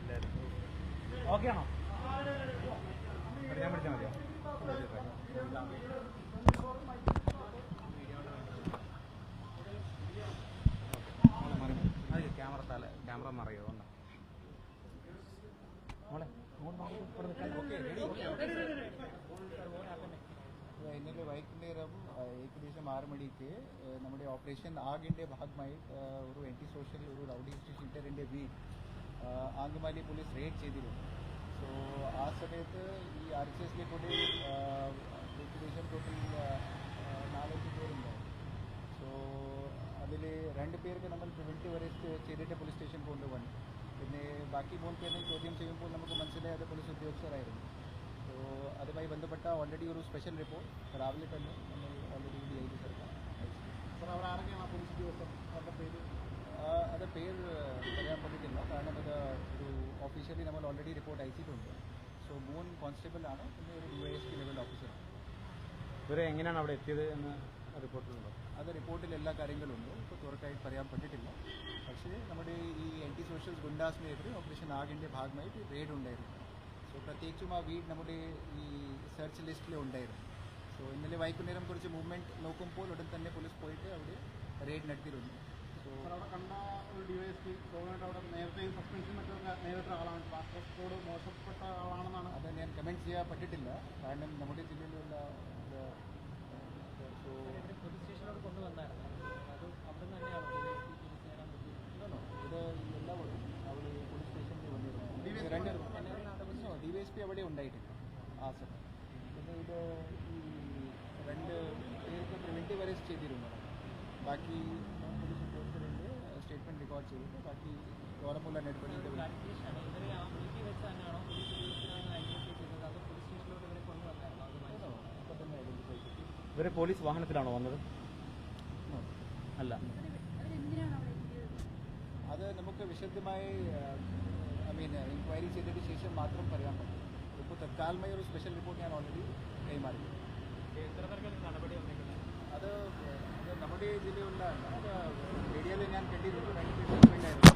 എല്ലാവരും. ഓക്കെ ആണോ? ഞാൻ പിടിച്ചാൽ മതിയോ? ക്യാമറ തല ക്യാമറ മറിയോ? അതുകൊണ്ടാ. മോളെ ഓക്കെ ഇന്നലെ വൈകുന്നേരം നേരം ഏകദേശം ആറ് മണിക്ക് നമ്മുടെ ഓപ്പറേഷൻ ആഗിന്റെ ഭാഗമായി ഒരു ആന്റി സോഷ്യൽ ഒരു റൗഡി ഷീറ്ററിന്റെ വീട് ആ, ആംഗമാലി പോലീസ് റെയ്ഡ് ചെയ്തിരുന്നു. സോ ആ സമയത്ത് ഈ ആർ എസ് എസിലെ കൂടി ആ, ഏകദേശം ടോട്ടൽ നാലഞ്ച് പേരുണ്ടായിരുന്നു. സോ അതിൽ രണ്ട് പേർക്ക് നമ്മൾ പ്രിവെന്റീവ് അറസ്റ്റ് ചെയ്തിട്ട് പോലീസ് സ്റ്റേഷൻ കൊണ്ടുപോകണം പിന്നെ ബാക്കി മൂന്ന് പേരെ ചോദ്യം ചെയ്യുമ്പോൾ നമുക്ക് മനസ്സിലായത് പോലീസ് ഉദ്യോഗസ്ഥരായിരുന്നു. സോ അതുമായി ബന്ധപ്പെട്ട ഓൾറെഡി ഒരു സ്പെഷ്യൽ റിപ്പോർട്ട് രാവിലെ തന്നെ നമ്മൾ ഓൾറെഡി ഡി ഐ സർക്കാർ സാർ അവർ ആരൊക്കെയാണ് പോലീസ് ഉദ്യോഗസ്ഥർ? അവരുടെ പേര് അത് പേര് പറയാൻ പറ്റില്ല കാരണം അത് ഓഫീഷ്യലി നമ്മൾ ഓൾറെഡി റിപ്പോർട്ട് അയച്ചിട്ടുണ്ട്. സോ മൂൺ കോൺസ്റ്റബിൾ ആണ്. പിന്നെ ഒരു U S P level officer ഇവരെ എങ്ങനെയാണ് അവിടെ എത്തിയത് എന്ന് റിപ്പോർട്ടിലുണ്ടോ അത് റിപ്പോർട്ടിൽ എല്ലാ കാര്യങ്ങളും ഉണ്ട്. ഇപ്പോൾ തുറക്കായിട്ട് പറയാൻ പറ്റിയിട്ടില്ല പക്ഷേ നമ്മുടെ ഈ ആന്റി സോഷ്യൽ ഗുണ്ടാസിനെതിരെ ഓപ്പറേഷൻ ആഗിന്റെ ഭാഗമായിട്ട് റെയ്ഡ് ഉണ്ടായിരുന്നു. സോ പ്രത്യേകിച്ചും ആ വീട് നമ്മുടെ ഈ സെർച്ച് ലിസ്റ്റിൽ ഉണ്ടായിരുന്നു. സോ ഇന്നലെ വൈകുന്നേരം കുറച്ച് മൂവ്മെന്റ് നോക്കുമ്പോൾ ഉടൻ തന്നെ പോലീസ് പോയിട്ട് അവിടെ റെയ്ഡ് നടത്തിയിരുന്നു. അവിടെ കണ്ട ഒരു ഡിവൈഎസ്പി സ്വാഭാവികമായിട്ട് അവിടെ നേരത്തെയും സസ്പെൻഷൻ മറ്റൊക്കെ നേരിട്ട ആളാണ്. പാസ്പോർട്ടോട് മോശപ്പെട്ട ആളാണെന്നാണ്. അത് ഞാൻ കമന്റ് ചെയ്യാൻ പറ്റിയിട്ടില്ല കാരണം നമ്മുടെ ജില്ലയിലുള്ള സോ പോലീസ് സ്റ്റേഷനോട് കൊണ്ടുവന്നായിരുന്നു. അത് അവിടെ തന്നെയാണ് ഇത് എല്ലാവരും അവിടെ പോലീസ് സ്റ്റേഷനിൽ വന്നിരുന്നു. രണ്ട് ഡി വൈ എസ് പി അവിടെ ഉണ്ടായിട്ടില്ല. ആ സമയം പിന്നെ ഇത് ഈ രണ്ട് പേർക്ക് പ്രിവെന്റീവ് അറസ്റ്റ് ചെയ്തിരുന്നു. ബാക്കി റെക്കോർഡ് ചെയ്തിട്ട് ബാക്കി ഓരമുള്ള നടപടിയുടെ ഇവരെ പോലീസ് വാഹനത്തിലാണോ വന്നത്? അല്ല. അത് നമുക്ക് വിശദമായി ഐ മീൻ എൻക്വയറി ചെയ്തതിന് ശേഷം മാത്രം പറയാൻ പറ്റും. ഇപ്പോൾ തൽക്കാലമായി ഒരു സ്പെഷ്യൽ റിപ്പോർട്ട് ഞാൻ ഓൾറെഡി കൈമാറി. അത് അത് നമ്മുടെ ജില്ലയിലുള്ള അത് മീഡിയയിൽ ഞാൻ കണ്ടിരുന്നു. രണ്ട് പേര് സ്റ്റേറ്റ്മെന്റ് ആയിരുന്നു